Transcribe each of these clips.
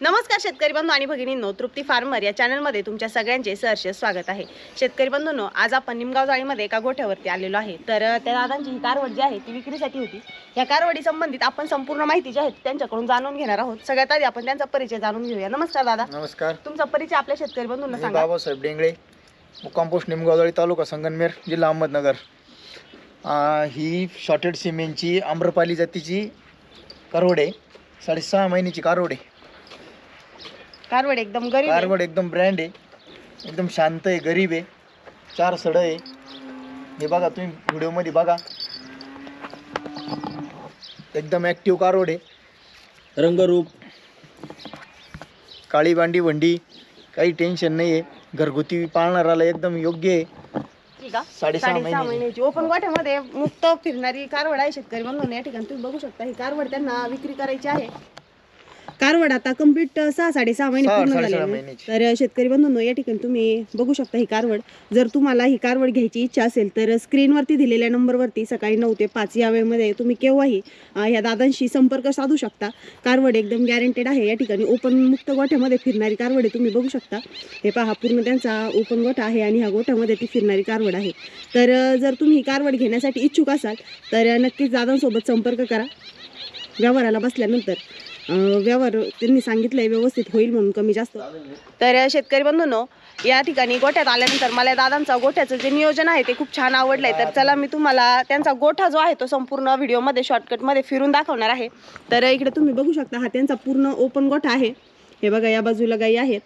नमस्कार शेतकरी बंधू आणि भगिनींनो तृप्ती फार्मर या चॅनलमध्ये तुमच्या सगळ्यांचे सहर्ष स्वागत आहे. शेतकरी बंधूंनो आज आपण निमगाव जाळीमध्ये एका गोठ्यावरती आलेलो आहे. तर त्या दादांची ही कारवड जी आहे ती विक्रीसाठी होती. या कारवडी संबंधित आपण संपूर्ण माहिती जी आहे त्यांच्याकडून जाणून घेणार आहोत. सगळ्यात आधी आपण त्यांचा परिचय जाणून घेऊया. नमस्कार दादा. नमस्कार. तुमचा परिचय आपल्या शेतकरी बंधूंना सांगा. बाबासाहेब डेंगळे मुक्काम पोस्ट निमगावदळी तालुका संगनमेर जिल्हा अहमदनगर. ही शॉर्टेड सिमेंटची आम्रपाली जातीची कारवड आहे. साडेसहा महिन्याची कारवड आहे. कारवड एकदम गरीब आहे. कारवड एकदम ब्रँड आहे. एकदम शांत आहे गरीब आहे. चार सड आहे. हे बघा तुम्ही व्हिडिओमध्ये बघा. एकदम ॲक्टिव्ह कारवड आहे. रंगरूप. काळी बांडी वंडी काही टेन्शन नाही आहे घरगुती पाळणाराला एकदम योग्य आहे. ठीक आहे. साडेसहा साडेसहा महिन्याची महिन्याची. ओपन गोठ्यामध्ये मुक्त फिरणारी कारवड आहे शेतकरी बंधूंनो. या ठिकाणी तुम्ही बघू शकता ही कारवड त्यांना विक्री करायची आहे. कारवड आता कंप्लीट सहा साडेसहा महिने सहा- पूर्ण साडेसहा झाले महिन्याची. तर शेतकरी बंधूंनो या ठिकाणी तुम्ही बघू शकता ही कारवड. जर तुम्हाला ही कारवड घ्यायची इच्छा असेल तर स्क्रीनवरती दिलेल्या नंबरवरती सकाळी नऊ ते पाच या वेळेमध्ये तुम्ही केव्हाही अं, या दादांशी संपर्क साधू शकता. कारवड एकदम गॅरंटेड आहे. या ठिकाणी ओपन मुक्त गोठ्यामध्ये फिरणारी कारवड आहे तुम्ही बघू शकता. हे पहा पूर्ण त्यांचा ओपन गोठा आहे आणि ह्या गोठ्यामध्ये ती फिरणारी कारवड आहे. तर अं, जर तुम्ही ही कारवड घेण्यासाठी इच्छुक असाल तर अं, नक्कीच दादांसोबत संपर्क करा. व्यवहाराला बसल्यानंतर. व्यवहार त्यांनी सांगितलंय व्यवस्थित होईल म्हणून कमी जास्त. तर शेतकरी बंधूंनो या ठिकाणी गोठ्यात आल्यानंतर मला दादांचा गोठ्याचं जे नियोजन आहे ते खूप छान आवडलंय. तर चला मी तुम्हाला त्यांचा गोठा जो आहे तो संपूर्ण व्हिडिओमध्ये शॉर्टकटमध्ये फिरून दाखवणार आहे. तर इकडे तुम्ही बघू शकता हा त्यांचा पूर्ण ओपन गोठा आहे. हे बघा या बाजूला गाई आहेत.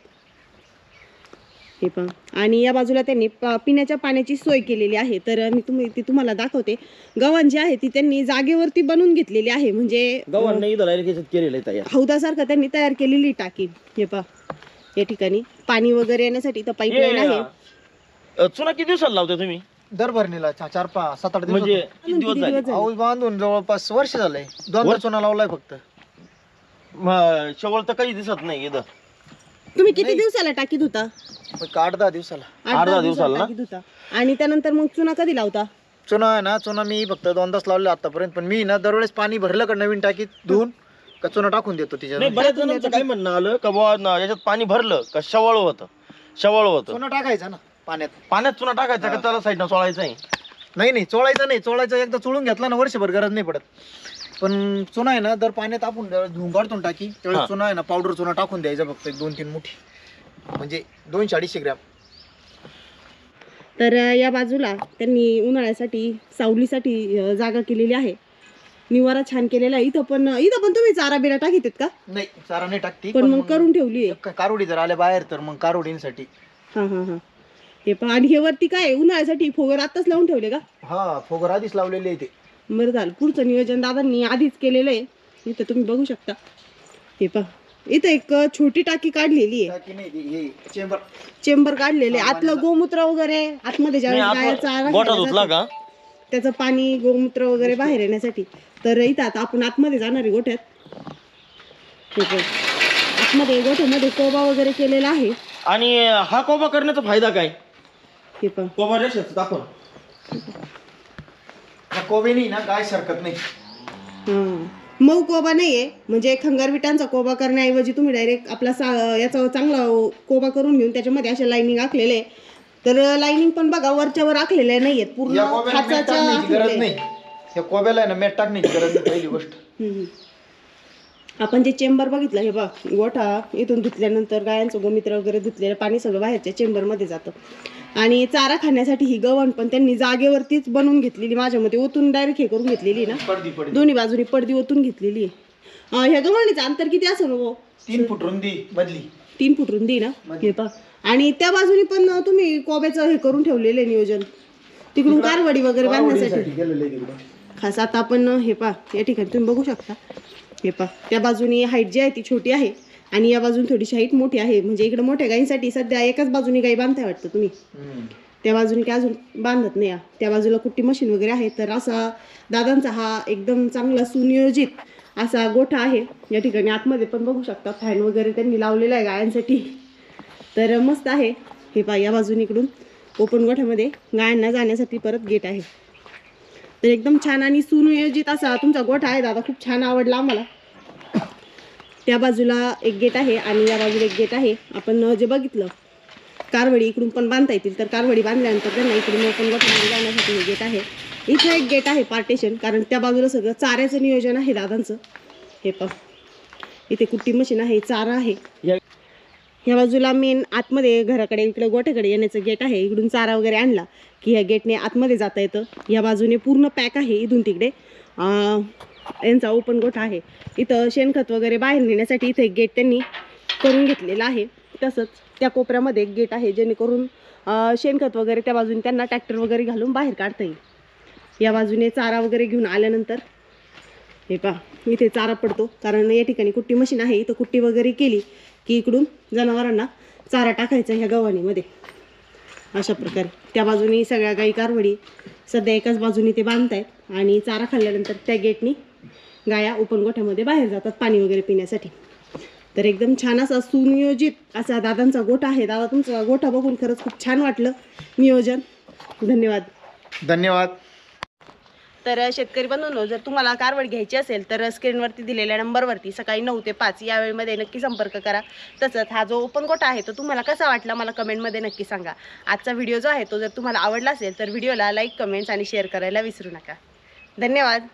हे पण आणि या बाजूला त्यांनी प- पिण्याच्या पाण्याची सोय केलेली आहे. तर मी तुम्ही ती तुम्हाला दाखवते. गव्हाण जी आहे ती त्यांनी जागेवरती बनवून घेतलेली आहे. म्हणजे हौदासारखं त्यांनी तयार केलेली टाकी. हे पा या ठिकाणी पाणी वगैरे येण्यासाठी इथं पाईपलाईन आहे. अ, चुना किती दिवसाला लावता तुम्ही? दर भरणीला चार पाच सात आठ म्हणजे? पाऊस बांधून जवळपास वर्ष झालंय. दोनदा वर्ष? चुना लावलाय फक्त. शेवळ तर काही दिसत नाही तुम्ही किती दिवसाला टाकीत होता? आठ दहा दिवसाला? आठ दहा दिवसाला ना? टाकीत होता आणि त्यानंतर मग चुना कधी लावता? चुना आहे ना चुना मी फक्त दोनदाच लावले आतापर्यंत. पण मी ना दरवेळेस पाणी भरलं का नवीन टाकीत धुवून का चुना टाकून देतो नाही तिच्यात बऱ्याच जणांचं काय म्हणणं आलं का बुवा ना याच्यात पाणी भरलं का शवळ होतं शवळ होतं. चुना टाकायचा ना पाण्यात. पाण्यात चुना टाकायचा का त्याला साईडनं सोळायचं आहे? नाही नाही चोळायचं नाही. चोळायचं एकदा चोळून घेतला ना वर्षभर गरज नाही पडत. पण चुना आहे ना दर पाण्यात आपण ज्यावेळेस धुवून काढतो ना टाकी हा. त्यावेळेस चुना आहे ना पावडर चुना टाकून द्यायचा फक्त एक दोन तीन मुठी. म्हणजे दोनशे अडीचशे ग्रॅम. तर या बाजूला त्यांनी उन्हाळ्यासाठी सावलीसाठी जागा केलेली आहे. निवारा छान केलेला आहे. इथं पण इथं पण तुम्ही चारा बिरा टाकीत का? नाही चारा नाही टाकती पण मग करून ठेवली आहे. कारोडी जर आल्या बाहेर तर मग कारोडींसाठी. हा हा हा. हे पण आणि हे वरती काय? उन्हाळ्यासाठी फोगर आताच लावून ठेवले का? हा फोगर आधीच लावलेले आहे ते. बरं झालं. पुढचं नियोजन दादांनी आधीच केलेलं आहे. इथं तुम्ही बघू शकता. हे पहा. इथं एक छोटी टाकी काढलेली आहे. टाकी नाही ती- हे चेंबर. चेंबर काढलेले आतलं गोमूत्र वगैरे आतमध्ये ज्यावेळेस नाही, गाया आपण चारा गोठा घालायला धुतला जातो, का? त्याचं पाणी गोमूत्र वगैरे बाहेर येण्यासाठी. तर इथं आता आपण आतमध्ये जाणार आहे गोठ्यात. आतमध्ये गोठ्यामध्ये कोबा वगैरे केलेला आहे. आणि हा कोबा करण्याचा फायदा काय? हे पण. कोबा रेषाचं दाखव हा कोबेनी ना गाय सरकत नाही. हां. मऊ कोबा नाहीये म्हणजे खंगार विटांचा कोबा करण्याऐवजी तुम्ही डायरेक्ट आपला सा याचा चांगला कोबा करून घेऊन त्याच्यामध्ये अशा लाईनिंग आखलेले आहे. तर लाईनिंग पण बघा वरच्यावर पूर्ण या कोब्याला टाकण्याची गरज आखलेल्या नाही आहेत. या कोब्याला आहे ना मॅट टाकण्याची गरज नाही पहिली गोष्ट. आपण जे चेंबर बघितलं हे बघ गोठा इथून धुतल्यानंतर गायांचं गोमित्र वगैरे धुतलेलं पाणी सगळं बाहेरच्या चेंबरमध्ये जातं. आणि चारा खाण्यासाठी ही गवण पण त्यांनी जागेवरतीच बनवून घेतलेली माझ्या मते ओतून डायरेक्ट हे करून घेतलेली ना. दोन्ही बाजूनी पडदी ओतून घेतलेली. ह्या गव्हाणीचं अंतर किती असेल हो? तीन फूट रुंदी मधली. तीन फूट रुंदी ना? हे पा आणि त्या बाजूनी पण तुम्ही कोब्याचं हे करून ठेवलेलं आहे नियोजन. तिकडून कारवडी वगैरे बांधण्यासाठी. खास आता आपण हे पा या ठिकाणी तुम्ही बघू शकता. हे पा त्या बाजूनी हाईट जी आहे ती छोटी आहे आणि या बाजून थोडीशी हाईट मोठी आहे. म्हणजे इकडे मोठ्या गायींसाठी सध्या एकाच बाजूनी गाई बांधताय वाटतं तुम्ही. त्या बाजूने काय अजून बांधत नाही. त्या बाजूला कुट्टी मशीन वगैरे आहे. तर असा दादांचा हा एकदम चांगला सुनियोजित असा गोठा आहे. या ठिकाणी आतमध्ये पण बघू शकता फॅन वगैरे त्यांनी लावलेला आहे गायांसाठी. तर मस्त आहे. हे पा या बाजूने इकडून ओपन गोठ्यामध्ये गायांना जाण्यासाठी परत गेट आहे. तर एकदम छान आणि सुनियोजित असा तुमचा गोठा आहे दादा खूप छान आवडला आम्हाला. त्या बाजूला एक गेट आहे आणि या बाजूला एक गेट आहे. आपण जे बघितलं कारवडी इकडून पण बांधता येतील तर कारवडी बांधल्यानंतर त्यांना इकडून पण गोठ्यामध्ये जाण्यासाठी हे गेट आहे. इथं एक गेट आहे पार्टेशन कारण त्या बाजूला सगळं चाऱ्याचं नियोजन आहे दादांचं. हे पण इथे कुट्टी मशीन आहे चारा आहे. ह्या बाजूला मेन आतमध्ये घराकडे इकडे गोठ्याकडे येण्याचं गेट आहे. इकडून चारा वगैरे आणला की ह्या गेटने आतमध्ये जाता येतं. या बाजूने पूर्ण पॅक आहे इथून तिकडे. यांचा ओपन गोठा आहे. इथं शेणखत वगैरे बाहेर नेण्यासाठी इथे एक गेट त्यांनी करून घेतलेलं आहे. तसंच त्या कोपऱ्यामध्ये एक गेट आहे जेणेकरून शेणखत वगैरे त्या बाजूने त्यांना ट्रॅक्टर वगैरे घालून बाहेर काढता येईल. या बाजूने चारा वगैरे घेऊन आल्यानंतर हे पहा इथे चारा पडतो. कारण या ठिकाणी कुट्टी मशीन आहे. इथं कुट्टी वगैरे केली की इकडून जनावरांना चारा टाकायचा ह्या गव्हाणीमध्ये. अशा प्रकारे. त्या बाजूनी सगळ्या गाई कारवडी सध्या एकाच बाजूनी ते बांधतायत आणि चारा खाल्ल्यानंतर त्या गेटनी गाया ओपन गोठ्यामध्ये बाहेर जातात पाणी वगैरे पिण्यासाठी. तर एकदम छान असा सुनियोजित असा दादांचा गोठा आहे. दादा तुमचा गोठा बघून खरंच खूप छान वाटलं. नियोजन. धन्यवाद. धन्यवाद. तर शेतकरी बंधूंनो जर तुम्हाला कारवड घ्यायची असेल तर स्क्रीनवरती दिलेल्या नंबरवरती सकाळी नऊ ते पाच या वेळेमध्ये नक्की संपर्क करा. तसंच हा जो ओपन कोटा आहे तो तुम्हाला कसा वाटला मला कमेंटमध्ये नक्की सांगा. आजचा व्हिडिओ जो आहे तो जर तुम्हाला आवडला असेल तर व्हिडिओला लाईक कमेंट्स आणि शेअर करायला विसरू नका. धन्यवाद.